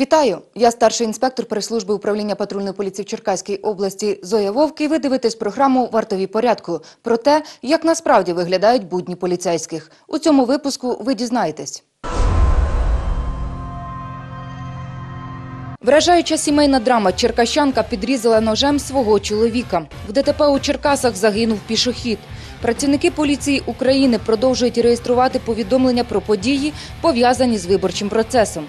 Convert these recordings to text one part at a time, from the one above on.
Вітаю! Я старший інспектор прес-служби управління патрульної поліції в Черкаській області Зоя Вовк і ви дивитесь програму «Вартові порядку» про те, як насправді виглядають будні поліцейських. У цьому випуску ви дізнаєтесь. Вражаюча сімейна драма черкащанка підрізала ножем свого чоловіка. В ДТП у Черкасах загинув пішохід. Працівники поліції України продовжують реєструвати повідомлення про події, пов'язані з виборчим процесом.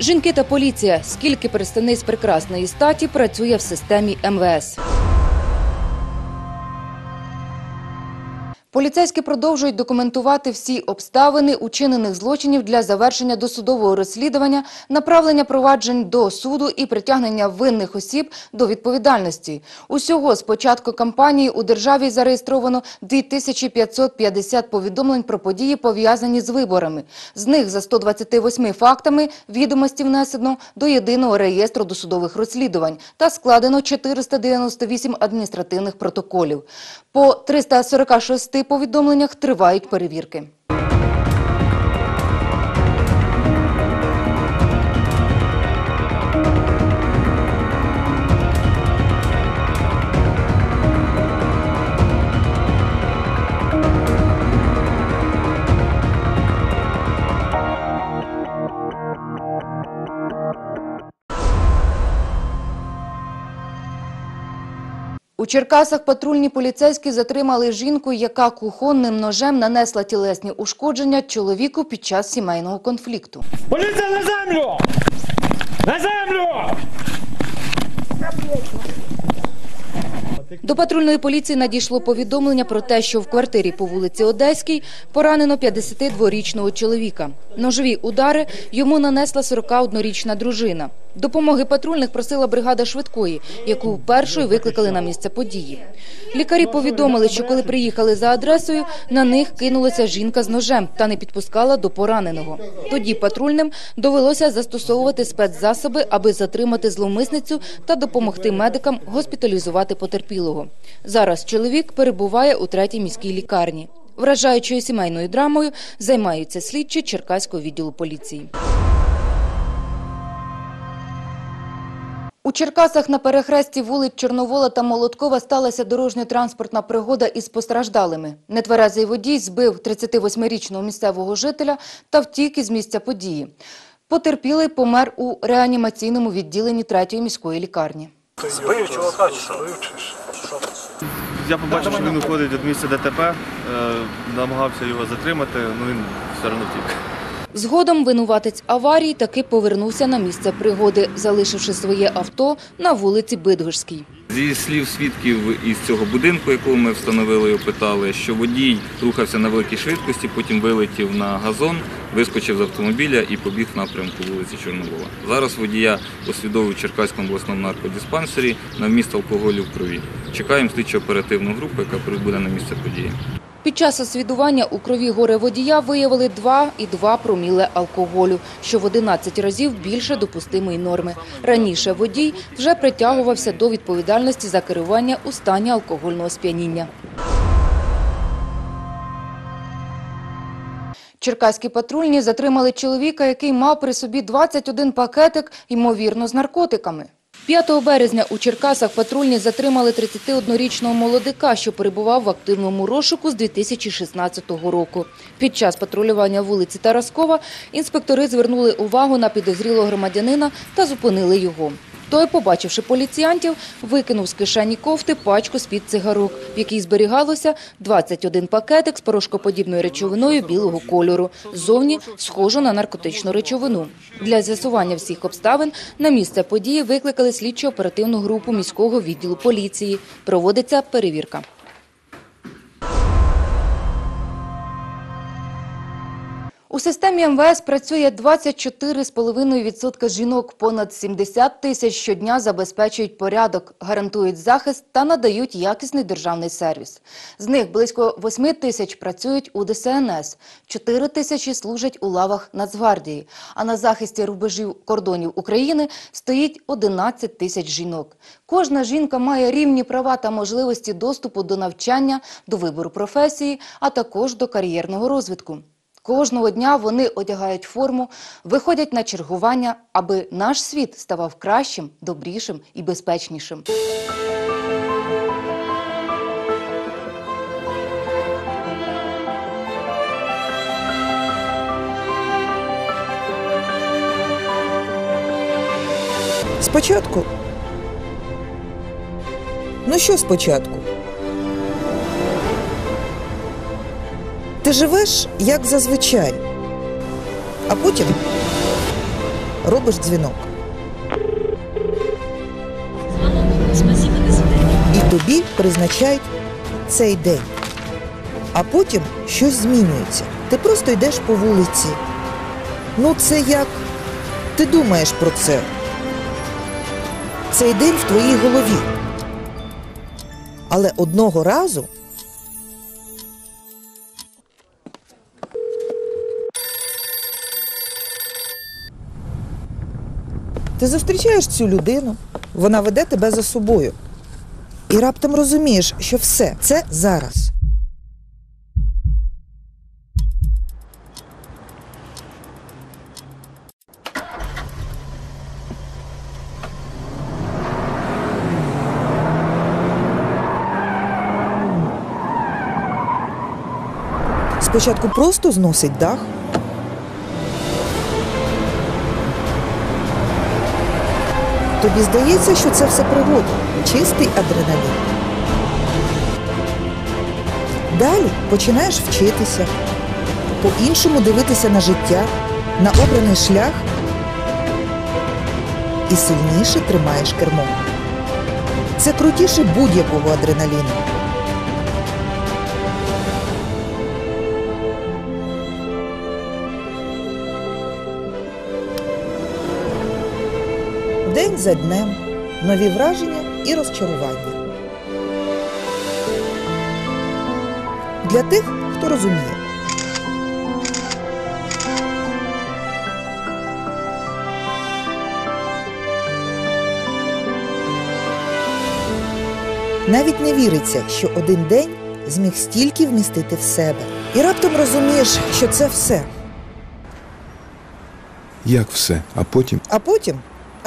Жінки та поліція. Скільки представниць прекрасної статі працює в системі МВС? Поліцейські продовжують документувати всі обставини учинених злочинів для завершення досудового розслідування, направлення проваджень до суду і притягнення винних осіб до відповідальності. Усього з початку кампанії у державі зареєстровано 2550 повідомлень про події, пов'язані з виборами. З них за 128 фактами відомості внесено до єдиного реєстру досудових розслідувань та складено 498 адміністративних протоколів. По 346 повідомленнях тривають перевірки. У Черкасах патрульні поліцейські затримали жінку, яка кухонним ножем нанесла тілесні ушкодження чоловіку під час сімейного конфлікту. Поліція на землю! На землю! До патрульної поліції надійшло повідомлення про те, що в квартирі по вулиці Одеській поранено 52-річного чоловіка. Ножові удари йому нанесла 41-річна дружина. Допомоги патрульних просила бригада швидкої, яку першою викликали на місце події. Лікарі повідомили, що коли приїхали за адресою, на них кинулася жінка з ножем та не підпускала до пораненого. Тоді патрульним довелося застосовувати спецзасоби, аби затримати зловмисницю та допомогти медикам госпіталізувати потерпілого. Зараз чоловік перебуває у третій міській лікарні. Вражаючою сімейною драмою займаються слідчі Черкаського відділу поліції. У Черкасах на перехресті вулиць Чорновола та Молоткова сталася дорожньо-транспортна пригода із постраждалими. Нетверезий водій збив 38-річного місцевого жителя та втік із місця події. Потерпілий помер у реанімаційному відділенні третьої міської лікарні. Збив чувака чи що? Я побачив, що він уходить від місця ДТП, е, намагався його затримати, але він все одно втік. Згодом винуватець аварії таки повернувся на місце пригоди, залишивши своє авто на вулиці Бидвижській. Зі слів свідків із цього будинку, якого ми встановили і опитали, що водій рухався на великій швидкості, потім вилетів на газон, вискочив з автомобіля і побіг в напрямку вулиці Чорновола. Зараз водія освідовують в Черкаському обласному наркодиспансері на вміст алкоголю в крові. Чекаємо слідчо-оперативну групу, яка прибуде на місце події. Під час освідування у крові горе водія виявили 2,2 проміле алкоголю, що в 11 разів більше допустимої норми. Раніше водій вже притягувався до відповідальності за керування у стані алкогольного сп'яніння. Черкаські патрульні затримали чоловіка, який мав при собі 21 пакетик, ймовірно, з наркотиками. 5 березня у Черкасах патрульні затримали 31-річного молодика, що перебував в активному розшуку з 2016 року. Під час патрулювання вулиці Тараскова інспектори звернули увагу на підозрілого громадянина та зупинили його. Той, побачивши поліціянтів, викинув з кишені кофти пачку з-під цигарок, в якій зберігалося 21 пакетик з порошкоподібною речовиною білого кольору, ззовні схожу на наркотичну речовину. Для з'ясування всіх обставин на місце події викликали слідчо-оперативну групу міського відділу поліції. Проводиться перевірка. У системі МВС працює 24,5% жінок. Понад 70 тисяч щодня забезпечують порядок, гарантують захист та надають якісний державний сервіс. З них близько 8 тисяч працюють у ДСНС, 4 тисячі служать у лавах Нацгвардії, а на захисті рубежів кордонів України стоїть 11 тисяч жінок. Кожна жінка має рівні права та можливості доступу до навчання, до вибору професії, а також до кар'єрного розвитку. Кожного дня вони одягають форму, виходять на чергування, аби наш світ ставав кращим, добрішим і безпечнішим. Спочатку. Ну що спочатку? Ти живеш як зазвичай, а потім робиш дзвінок. І тобі призначають цей день. А потім щось змінюється. Ти просто йдеш по вулиці. Ну, це як ти думаєш про це. Цей день в твоїй голові. Але одного разу ти зустрічаєш цю людину, вона веде тебе за собою. І раптом розумієш, що все це зараз. Спочатку просто зносить дах. Тобі здається, що це все пригода, чистий адреналін. Далі починаєш вчитися, по-іншому дивитися на життя, на обраний шлях і сильніше тримаєш кермо. Це крутіше будь-якого адреналіну. День за днем, нові враження і розчарування. Для тих, хто розуміє. Навіть не віриться, що один день зміг стільки вмістити в себе. І раптом розумієш, що це все. Як все, а потім А потім,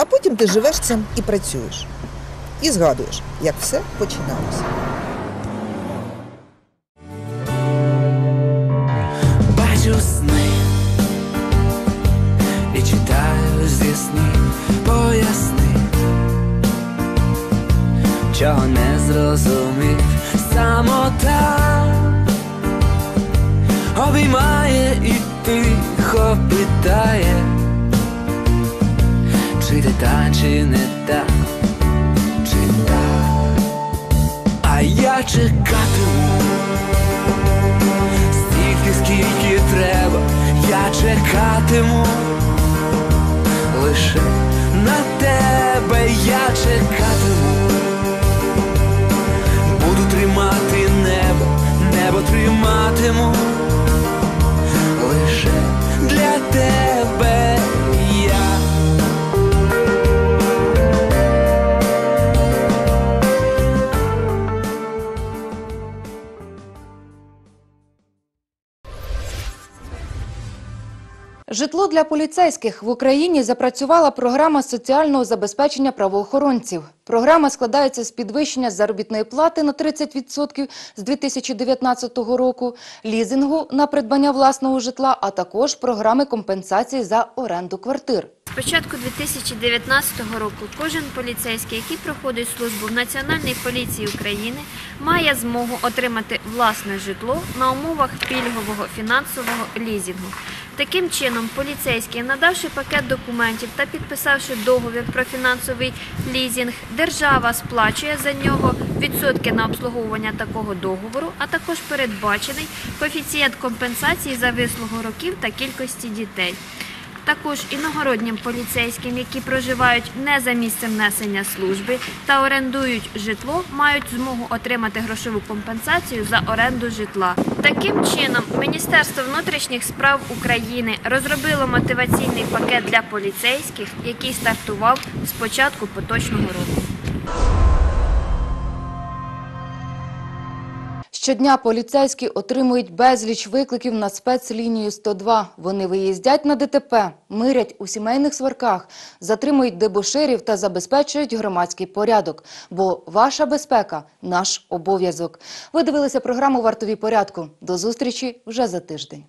потім ти живеш цим і працюєш. І згадуєш, як все починалося. Бачу сни і читаю зі снів, поясни, чого не зрозумів, самота обіймає і тихо питає, ти та, чи не та, чи та, а я чекатиму. Стільки, скільки треба, я чекатиму. Лише на тебе я Житло для поліцейських в Україні запрацювала програма соціального забезпечення правоохоронців. Програма складається з підвищення заробітної плати на 30% з 2019 року, лізингу на придбання власного житла, а також програми компенсації за оренду квартир. З початку 2019 року кожен поліцейський, який проходить службу в Національній поліції України, має змогу отримати власне житло на умовах пільгового фінансового лізінгу. Таким чином, поліцейський, надавши пакет документів та підписавши договір про фінансовий лізінг, держава сплачує за нього відсотки на обслуговування такого договору, а також передбачений коефіцієнт компенсації за вислугу років та кількості дітей. Також іногороднім поліцейським, які проживають не за місцем несення служби та орендують житло, мають змогу отримати грошову компенсацію за оренду житла. Таким чином, Міністерство внутрішніх справ України розробило мотиваційний пакет для поліцейських, який стартував з початку поточного року. Щодня поліцейські отримують безліч викликів на спецлінію 102. Вони виїздять на ДТП, мирять у сімейних сварках, затримують дебоширів та забезпечують громадський порядок. Бо ваша безпека – наш обов'язок. Ви дивилися програму «Вартові порядку». До зустрічі вже за тиждень.